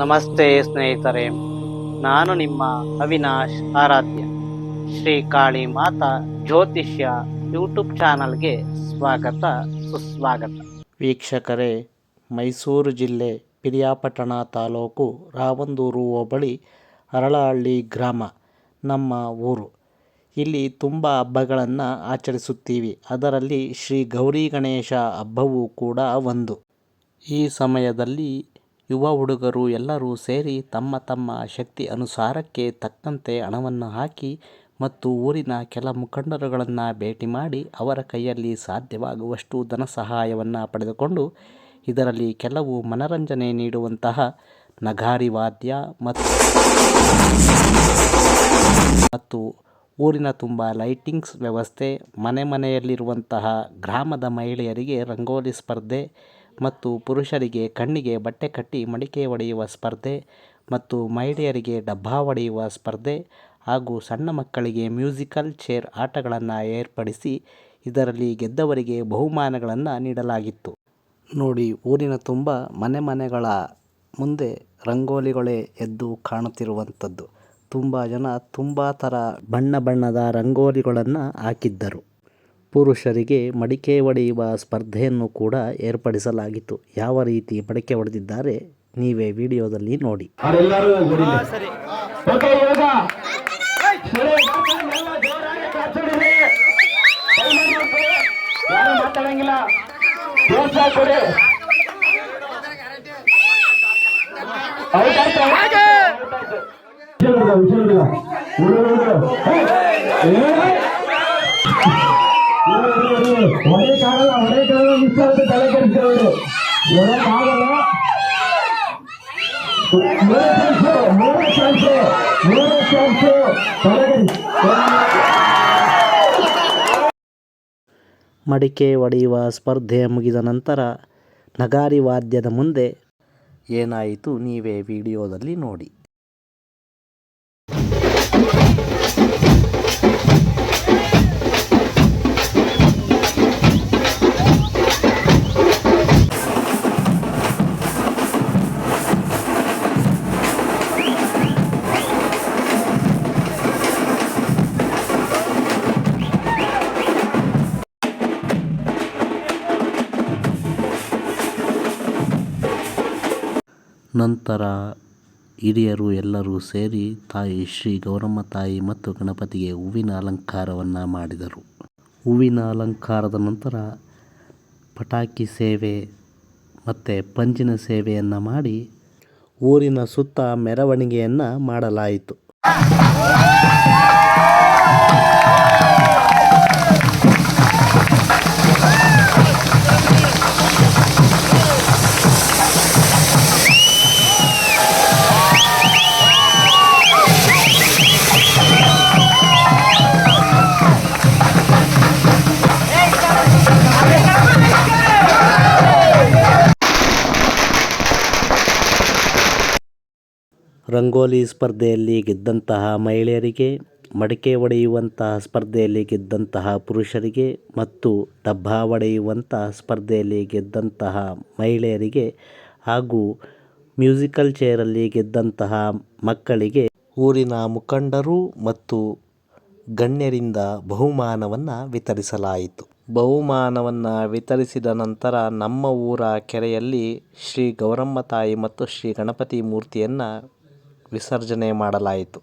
ನಮಸ್ತೆ ಸ್ನೇಹಿತರೆ. ನಾನು ನಿಮ್ಮ ಅವಿನಾಶ್ ಆರಾಧ್ಯ. ಶ್ರೀ ಕಾಳಿ ಮಾತಾ ಜ್ಯೋತಿಷ್ಯ ಯೂಟ್ಯೂಬ್ ಚಾನಲ್ಗೆ ಸ್ವಾಗತ, ಸುಸ್ವಾಗತ. ವೀಕ್ಷಕರೇ, ಮೈಸೂರು ಜಿಲ್ಲೆ ಪಿರಿಯಾಪಟ್ಟಣ ತಾಲೂಕು ರಾವಂದೂರು ಹೋಬಳಿ ಅರಳಹಳ್ಳಿ ಗ್ರಾಮ, ನಮ್ಮ ಊರು. ಇಲ್ಲಿ ತುಂಬ ಹಬ್ಬಗಳನ್ನು ಆಚರಿಸುತ್ತೀವಿ. ಅದರಲ್ಲಿ ಶ್ರೀ ಗೌರಿ ಗಣೇಶ ಹಬ್ಬವೂ ಕೂಡ ಒಂದು. ಈ ಸಮಯದಲ್ಲಿ ಯುವ ಹುಡುಗರು ಎಲ್ಲರೂ ಸೇರಿ ತಮ್ಮ ತಮ್ಮ ಶಕ್ತಿ ಅನುಸಾರಕ್ಕೆ ತಕ್ಕಂತೆ ಹಣವನ್ನು ಹಾಕಿ ಮತ್ತು ಊರಿನ ಕೆಲ ಮುಖಂಡರುಗಳನ್ನು ಭೇಟಿ ಮಾಡಿ ಅವರ ಕೈಯಲ್ಲಿ ಸಾಧ್ಯವಾಗುವಷ್ಟು ಧನ ಸಹಾಯವನ್ನು ಪಡೆದುಕೊಂಡು ಇದರಲ್ಲಿ ಕೆಲವು ಮನರಂಜನೆ ನೀಡುವಂತಹ ನಗಾರಿ ವಾದ್ಯ ಮತ್ತು ಮತ್ತು ಊರಿನ ತುಂಬ ಲೈಟಿಂಗ್ಸ್ ವ್ಯವಸ್ಥೆ, ಮನೆ ಮನೆಯಲ್ಲಿರುವಂತಹ ಗ್ರಾಮದ ಮಹಿಳೆಯರಿಗೆ ರಂಗೋಲಿ ಸ್ಪರ್ಧೆ ಮತ್ತು ಪುರುಷರಿಗೆ ಕಣ್ಣಿಗೆ ಬಟ್ಟೆ ಕಟ್ಟಿ ಮಡಿಕೆ ಒಡೆಯುವ ಸ್ಪರ್ಧೆ ಮತ್ತು ಮಹಿಳೆಯರಿಗೆ ಡಬ್ಬಾ ಹೊಡೆಯುವ ಸ್ಪರ್ಧೆ ಹಾಗೂ ಸಣ್ಣ ಮಕ್ಕಳಿಗೆ ಮ್ಯೂಸಿಕಲ್ ಚೇರ್ ಆಟಗಳನ್ನು ಏರ್ಪಡಿಸಿ ಇದರಲ್ಲಿ ಗೆದ್ದವರಿಗೆ ಬಹುಮಾನಗಳನ್ನು ನೀಡಲಾಗಿತ್ತು. ನೋಡಿ, ಊರಿನ ತುಂಬ ಮನೆ ಮನೆಗಳ ಮುಂದೆ ರಂಗೋಲಿಗಳೇ ಎದ್ದು ಕಾಣುತ್ತಿರುವಂಥದ್ದು. ತುಂಬ ಜನ ತುಂಬ ಥರ ಬಣ್ಣ ಬಣ್ಣದ ರಂಗೋಲಿಗಳನ್ನು ಹಾಕಿದ್ದರು. ಪುರುಷರಿಗೆ ಮಡಿಕೆ ಒಡೆಯುವ ಸ್ಪರ್ಧೆಯನ್ನು ಕೂಡ ಏರ್ಪಡಿಸಲಾಗಿತ್ತು. ಯಾವ ರೀತಿ ಮಡಿಕೆ ಹೊಡೆದಿದ್ದಾರೆ ನೀವೇ ವಿಡಿಯೋದಲ್ಲಿ ನೋಡಿ. ಮಿಸ್ ಆಗುತ್ತೆ, ತಲೆ ಮಡಿಕೆ ಒಡೆಯುವ ಸ್ಪರ್ಧೆ ಮುಗಿದ ನಂತರ ನಗಾರಿ ವಾದ್ಯದ ಮುಂದೆ ಏನಾಯಿತು ನೀವೇ ವಿಡಿಯೋದಲ್ಲಿ ನೋಡಿ. ನಂತರ ಹಿರಿಯರು ಎಲ್ಲರೂ ಸೇರಿ ತಾಯಿ ಶ್ರೀ ಗೌರಮ್ಮ ತಾಯಿ ಮತ್ತು ಗಣಪತಿಗೆ ಹೂವಿನ ಅಲಂಕಾರವನ್ನು ಮಾಡಿದರು. ಹೂವಿನ ಅಲಂಕಾರದ ನಂತರ ಪಟಾಕಿ ಸೇವೆ ಮತ್ತು ಪಂಜಿನ ಸೇವೆಯನ್ನು ಮಾಡಿ ಊರಿನ ಸುತ್ತ ಮೆರವಣಿಗೆಯನ್ನು ಮಾಡಲಾಯಿತು. ರಂಗೋಲಿ ಸ್ಪರ್ಧೆಯಲ್ಲಿ ಗೆದ್ದಂತಹ ಮಹಿಳೆಯರಿಗೆ, ಮಡಿಕೆ ಒಡೆಯುವಂತಹ ಸ್ಪರ್ಧೆಯಲ್ಲಿ ಗೆದ್ದಂತಹ ಪುರುಷರಿಗೆ ಮತ್ತು ಡಬ್ಬ ಒಡೆಯುವಂತಹ ಸ್ಪರ್ಧೆಯಲ್ಲಿ ಗೆದ್ದಂತಹ ಮಹಿಳೆಯರಿಗೆ ಹಾಗೂ ಮ್ಯೂಸಿಕಲ್ ಚೇರಲ್ಲಿ ಗೆದ್ದಂತಹ ಮಕ್ಕಳಿಗೆ ಊರಿನ ಮುಖಂಡರು ಮತ್ತು ಗಣ್ಯರಿಂದ ಬಹುಮಾನವನ್ನು ವಿತರಿಸಲಾಯಿತು. ಬಹುಮಾನವನ್ನು ವಿತರಿಸಿದ ನಂತರ ನಮ್ಮ ಊರ ಕೆರೆಯಲ್ಲಿ ಶ್ರೀ ಗೌರಮ್ಮ ತಾಯಿ ಮತ್ತು ಶ್ರೀ ಗಣಪತಿ ಮೂರ್ತಿಯನ್ನು ವಿಸರ್ಜನೆ ಮಾಡಲಾಯಿತು.